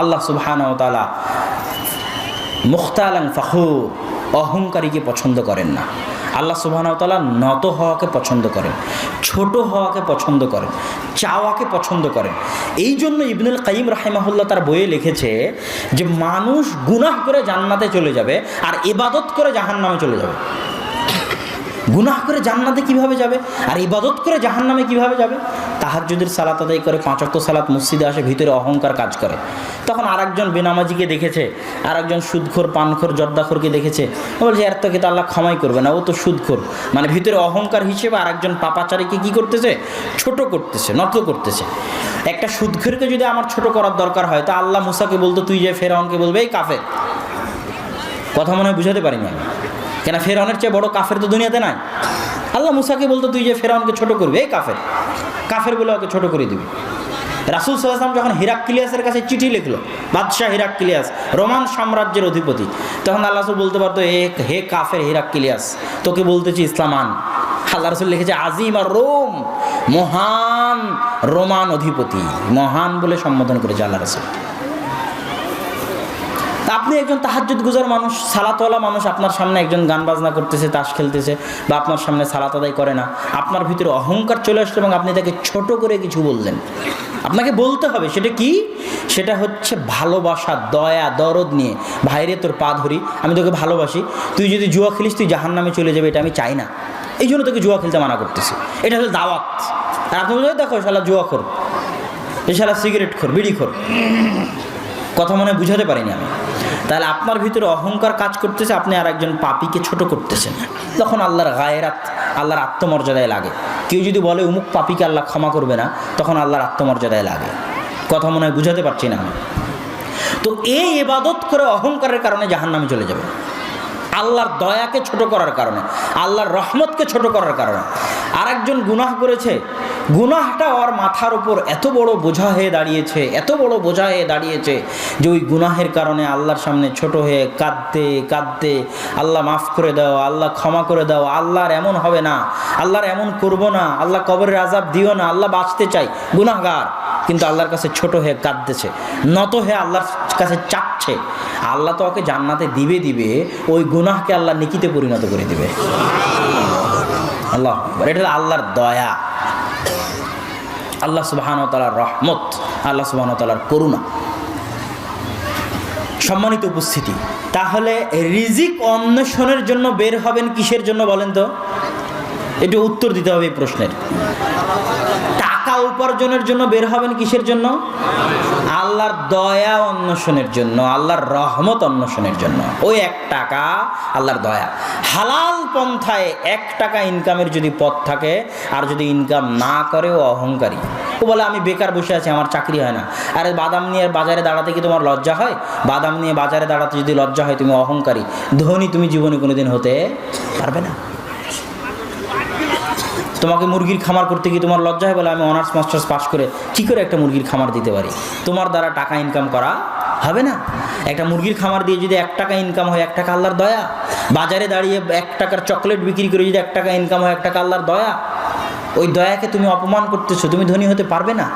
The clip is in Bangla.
আল্লাহ সুবহান তালা মুখতালাং ফাখুর, অহংকারীকে পছন্দ করেন না। আল্লাহ সুবাহতালা নত হওয়াকে পছন্দ করেন, ছোট হওয়াকে পছন্দ করেন, চাওয়াকে পছন্দ করেন। এই জন্য ইবনুল কাইম রাহিমাহুল্লাহ তার বইয়ে লিখেছে যে, মানুষ গুনাহ করে জান্নাতে চলে যাবে আর ইবাদত করে জাহান্নামে চলে যাবে। গুনাহ করে জান্নাতে কীভাবে যাবে? আর ইবাদত করে জাহান্নামে কীভাবে যাবে? তাহাজ্জুদের সালাত আদায় করে পাঁচক্ত সালাত মসজিদে আসে, ভিতরে অহংকার কাজ করে। তখন আরেকজন বেনামাজিকে দেখেছে, আরেকজন সুদখোর, পানখোর, জর্দাখোরকে দেখেছে। বলছে, এর তো কিন্তু আল্লাহ ক্ষমাই করবে না, ও তো সুদখোর। মানে ভিতরে অহংকার হিসেবে আরেকজন পাপাচারীকে কি করতেছে? ছোট করতেছে, নত করতেছে। একটা সুদখোরকে যদি আমার ছোট করার দরকার হয়, তা আল্লাহ মুসাকে বলতো, তুই যে ফেরাউনকে বলবে, এই কাফের। কথা মনে হয় বুঝাতে পারিনি আমি। কেন ফেরাউনের চেয়ে বড় কাফের তো দুনিয়াতে নাই? আল্লাহ মুসাকে বলতো, তুই যে ফেরাউনকে ছোট করবি, এই কাফের। কাফের বলে ওকে ছোট করে দিবি। রাসুল সাল্লাম যখন হিরাক্কিলিয়াসের কাছে চিঠি লিখলো, বাদশাহ হিরাক্কিলিয়াস রোমান সাম্রাজ্যের অধিপতি, তখন আল্লাহ রসুল বলতে পারতো হে হে কাফের হিরাক্কিলিয়াস তোকে বলতেছি ইসলাম আন। আল্লাহ রসুল লিখেছে, আজিম আর রোম, মহান রোমান অধিপতি। মহান বলে সম্বোধন করেছে আল্লাহ রসুল। আপনি একজন তাহাজ্জুদ গুজার মানুষ, সালাতওয়ালা মানুষ, আপনার সামনে একজন গান বাজনা করতেছে, তাস খেলতেছে বা আপনার সামনে সালাত আদায় করে না, আপনার ভিতরে অহংকার চলে আসলো এবং আপনি তাকে ছোট করে কিছু বললেন। আপনাকে বলতে হবে, সেটা কি? সেটা হচ্ছে ভালোবাসা, দয়া, দরদ নিয়ে। ভাইরে, তোর পা ধরি, আমি তোকে ভালোবাসি, তুই যদি জুয়া খেলিস, তুই জাহান নামে চলে যাবে, এটা আমি চাই না। এই জন্য তোকে জুয়া খেলতে মানা করতেছি। এটা হলো দাওয়াত। আর আপনি দেখো, শালা জুয়া খোর, এই শালা সিগারেট খোর, বিড়ি খোর। কথা মনে বুঝাতে পারিনি আমি। তাহলে আপনার ভিতরে অহংকার কাজ করতেছে, আপনি আর একজন পাপিকে ছোট করতেছেন। তখন আল্লাহর গায়েরাত, আল্লাহর আত্মমর্যাদায় লাগে। কেউ যদি বলে উমুক পাপিকে আল্লাহ ক্ষমা করবে না, তখন আল্লাহর আত্মমর্যাদায় লাগে। কথা মনে হয় বুঝাতে পারছি না আমি। তো এই এবাদত করে অহংকারের কারণে জাহান্নামে চলে যাবে। আল্লাহর দয়াকে ছোট করার কারণে, আল্লাহর রহমতকে ছোট করার কারণে। আরেকজন গুনাহ করেছে গুনাহটা ওর মাথার উপর এত বড় বোঝা হয়ে দাঁড়িয়েছে, এত বড় বোঝা হয়ে দাঁড়িয়েছে যে ওই গুনাহের কারণে আল্লাহর সামনে ছোট হয়ে কাঁদতে কাঁদতে আল্লাহ মাফ করে দাও, আল্লাহ ক্ষমা করে দাও, আল্লাহর এমন হবে না, আল্লাহর এমন করব না, আল্লাহ কবরের আজাব দিও না, আল্লাহ বাঁচতে চাই, গুনাহগার। কিন্তু আল্লাহর কাছে ছোট হয়ে কাঁদতেছে, নত হয়ে আল্লাহর কাছে চাচ্ছে আল্লাহ তো ওকে জান্নাতে দিবে দিবে, ওই গুনাহকে আল্লাহ নিকিতে পরিণত করে দিবে। আল্লাহ এটা আল্লাহর দয়া। আল্লাহ সুবাহান তালার রহমত, আল্লাহ সুবাহান তালার করুণা। সম্মানিত উপস্থিতি, তাহলে রিজিক অন্বেষণের জন্য বের হবেন কিসের জন্য বলেন তো? একটু উত্তর দিতে হবে এই প্রশ্নের। টাকা উপার্জনের জন্য বের হবেন কিসের জন্য? আল্লাহর দয়া অন্বেষণের জন্য, আল্লাহর রহমত অন্বেষণের জন্য। ওই এক টাকা আল্লাহর দয়া। হালাল পন্থায় এক টাকা ইনকামের যদি পথ থাকে, আর যদি ইনকাম না করে, ও অহংকারী। ও বলে, আমি বেকার বসে আছি, আমার চাকরি হয় না। আরে, বাদাম নিয়ে বাজারে দাঁড়াতে কি তোমার লজ্জা হয়? বাদাম নিয়ে বাজারে দাঁড়াতে যদি লজ্জা হয়, তুমি অহংকারী। ধনী তুমি জীবনে কোনোদিন হতে পারবে না। তোমাকে মুরগির খামার করতে গিয়ে তোমার লজ্জা হয় বলে আমি অনার্স মাস্টার্স পাশ করে কী করে একটা মুরগির খামার দিতে পারি? তোমার দ্বারা টাকা ইনকাম করা হবে না? একটা মুরগির খামার দিয়ে যদি এক টাকা ইনকাম হয়, এক টাকা আল্লাহর দয়া। বাজারে দাঁড়িয়ে এক টাকার চকলেট বিক্রি করে যদি এক টাকা ইনকাম হয়, এক টাকা আল্লাহর দয়া। ওই দয়াকে তুমি অপমান করতেছো, তুমি ধনী হতে পারবে না?